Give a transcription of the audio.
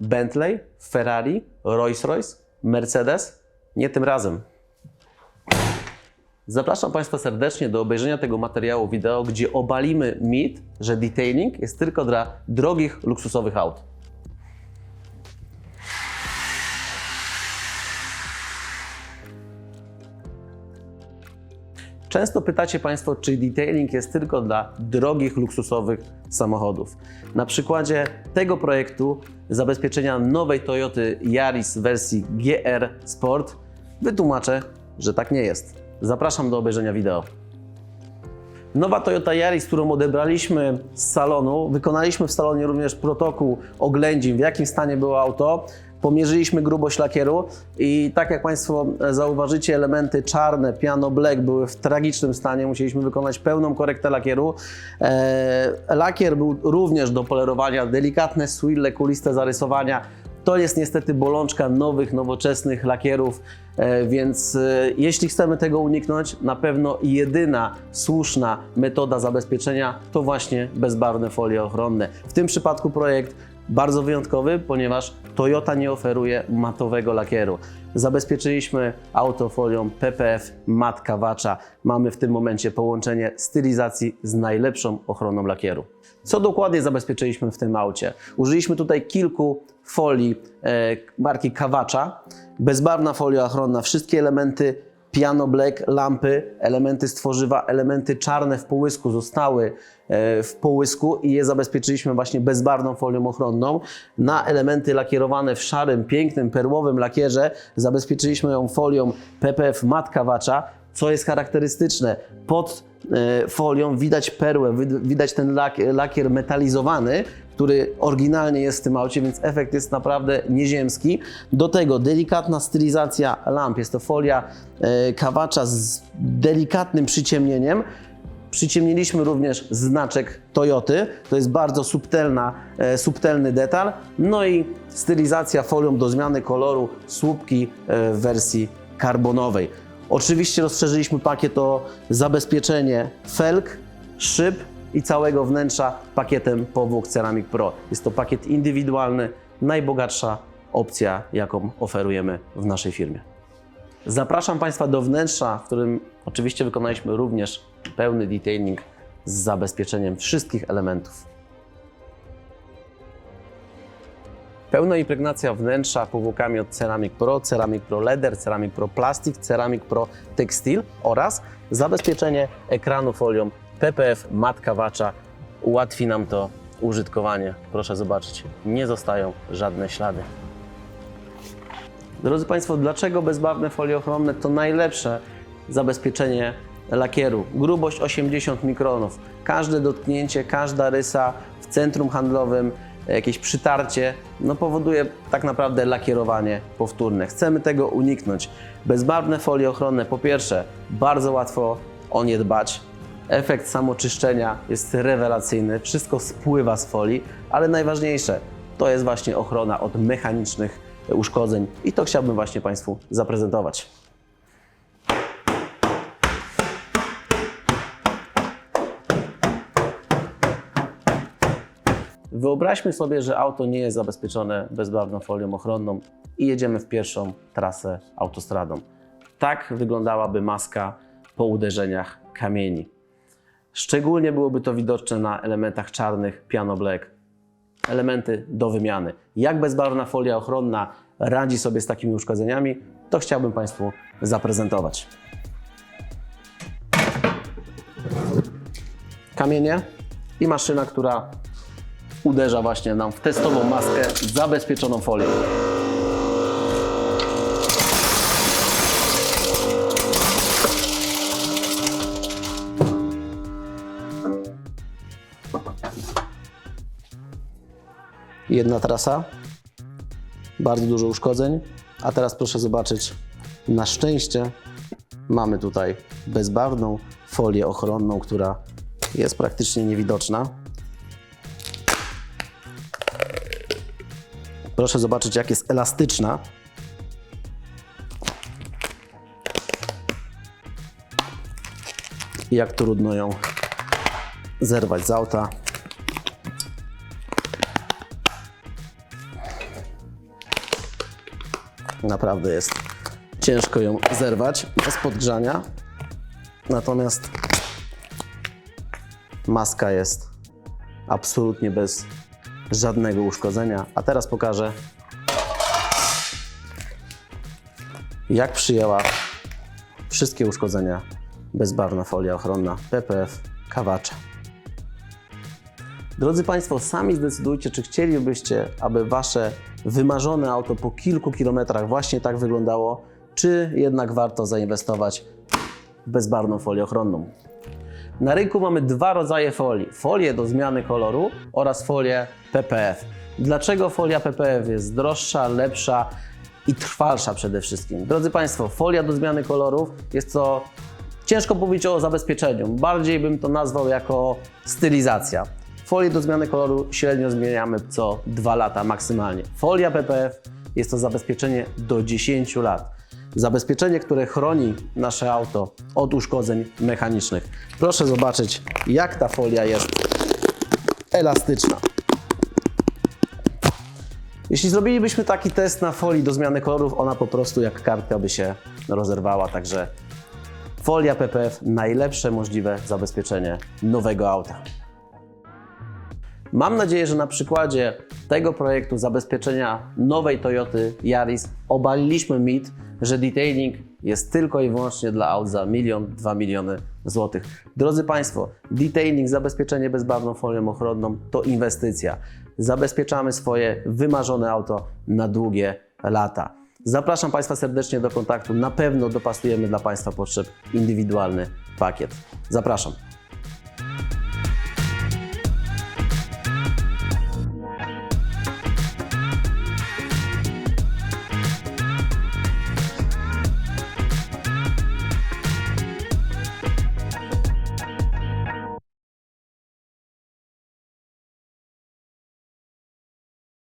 Bentley, Ferrari, Rolls-Royce, Mercedes? Nie tym razem. Zapraszam Państwa serdecznie do obejrzenia tego materiału wideo, gdzie obalimy mit, że detailing jest tylko dla drogich, luksusowych aut. Często pytacie Państwo, czy detailing jest tylko dla drogich, luksusowych samochodów. Na przykładzie tego projektu zabezpieczenia nowej Toyoty Yaris wersji GR Sport wytłumaczę, że tak nie jest. Zapraszam do obejrzenia wideo. Nowa Toyota Yaris, którą odebraliśmy z salonu, wykonaliśmy w salonie również protokół oględzin, w jakim stanie było auto. Pomierzyliśmy grubość lakieru i tak jak Państwo zauważycie, elementy czarne, piano black były w tragicznym stanie. Musieliśmy wykonać pełną korektę lakieru. Eee, lakier był również do polerowania, delikatne swirle, kuliste zarysowania. To jest niestety bolączka nowych, nowoczesnych lakierów, e, więc e, jeśli chcemy tego uniknąć, na pewno jedyna słuszna metoda zabezpieczenia to właśnie bezbarwne folie ochronne. W tym przypadku projekt bardzo wyjątkowy, ponieważ Toyota nie oferuje matowego lakieru. Zabezpieczyliśmy auto folią PPF Matka Wacza. Mamy w tym momencie połączenie stylizacji z najlepszą ochroną lakieru. Co dokładnie zabezpieczyliśmy w tym aucie? Użyliśmy tutaj kilku folii e, marki Kawacza. Bezbarwna folia ochronna, wszystkie elementy piano black, lampy, elementy z tworzywa, elementy czarne w połysku zostały e, w połysku i je zabezpieczyliśmy właśnie bezbarwną folią ochronną. Na elementy lakierowane w szarym, pięknym, perłowym lakierze zabezpieczyliśmy ją folią PPF Matka Wacza, co jest charakterystyczne. Pod e, folią widać perłę, wid- widać ten lak, lakier metalizowany, który oryginalnie jest w tym aucie, więc efekt jest naprawdę nieziemski. Do tego delikatna stylizacja lamp. Jest to folia e, kawacza z delikatnym przyciemnieniem. Przyciemniliśmy również znaczek Toyoty. To jest bardzo subtelna, e, subtelny detal. No i stylizacja folią do zmiany koloru słupki e, w wersji karbonowej. Oczywiście rozszerzyliśmy pakiet o zabezpieczenie felg, szyb i całego wnętrza pakietem powłok Ceramic Pro. Jest to pakiet indywidualny, najbogatsza opcja, jaką oferujemy w naszej firmie. Zapraszam Państwa do wnętrza, w którym oczywiście wykonaliśmy również pełny detailing z zabezpieczeniem wszystkich elementów. Pełna impregnacja wnętrza powłokami od Ceramic Pro, Ceramic Pro Leather, Ceramic Pro Plastic, Ceramic Pro Textile oraz zabezpieczenie ekranu folią PPF Matka Wacza. Ułatwi nam to użytkowanie. Proszę zobaczyć, nie zostają żadne ślady. Drodzy Państwo, dlaczego bezbarwne folie ochronne to najlepsze zabezpieczenie lakieru? Grubość 80 mikronów. Każde dotknięcie, każda rysa w centrum handlowym, jakieś przytarcie, no powoduje tak naprawdę lakierowanie powtórne. Chcemy tego uniknąć. Bezbarwne folie ochronne, po pierwsze, bardzo łatwo o nie dbać. Efekt samoczyszczenia jest rewelacyjny, wszystko spływa z folii, ale najważniejsze to jest właśnie ochrona od mechanicznych uszkodzeń i to chciałbym właśnie Państwu zaprezentować. Wyobraźmy sobie, że auto nie jest zabezpieczone bezbarwną folią ochronną i jedziemy w pierwszą trasę autostradą. Tak wyglądałaby maska po uderzeniach kamieni. Szczególnie byłoby to widoczne na elementach czarnych piano black. Elementy do wymiany. Jak bezbarwna folia ochronna radzi sobie z takimi uszkodzeniami, to chciałbym Państwu zaprezentować. Kamienie i maszyna, która uderza właśnie nam w testową maskę zabezpieczoną folią. Jedna trasa, bardzo dużo uszkodzeń, a teraz proszę zobaczyć, na szczęście mamy tutaj bezbarwną folię ochronną, która jest praktycznie niewidoczna. Proszę zobaczyć, jak jest elastyczna. I jak trudno ją zerwać z auta. Naprawdę jest ciężko ją zerwać z podgrzania. Natomiast maska jest absolutnie bez żadnego uszkodzenia. A teraz pokażę, jak przyjęła wszystkie uszkodzenia bezbarwna folia ochronna PPF Kawacza. Drodzy Państwo, sami zdecydujcie, czy chcielibyście, aby Wasze wymarzone auto po kilku kilometrach właśnie tak wyglądało, czy jednak warto zainwestować w bezbarwną folię ochronną. Na rynku mamy dwa rodzaje folii: folię do zmiany koloru oraz folię PPF. Dlaczego folia PPF jest droższa, lepsza i trwalsza przede wszystkim? Drodzy Państwo, folia do zmiany kolorów jest to ciężko powiedzieć o zabezpieczeniu. Bardziej bym to nazwał jako stylizacja. Folię do zmiany koloru średnio zmieniamy co 2 lata maksymalnie. Folia PPF jest to zabezpieczenie do 10 lat. Zabezpieczenie, które chroni nasze auto od uszkodzeń mechanicznych. Proszę zobaczyć, jak ta folia jest elastyczna. Jeśli zrobilibyśmy taki test na folii do zmiany kolorów, ona po prostu jak kartka by się rozerwała, także folia PPF najlepsze możliwe zabezpieczenie nowego auta. Mam nadzieję, że na przykładzie tego projektu zabezpieczenia nowej Toyoty Yaris obaliliśmy mit, że detailing jest tylko i wyłącznie dla aut za milion, dwa miliony złotych. Drodzy Państwo, detailing, zabezpieczenie bezbarwną folią ochronną to inwestycja. Zabezpieczamy swoje wymarzone auto na długie lata. Zapraszam Państwa serdecznie do kontaktu. Na pewno dopasujemy dla Państwa potrzeb indywidualny pakiet. Zapraszam.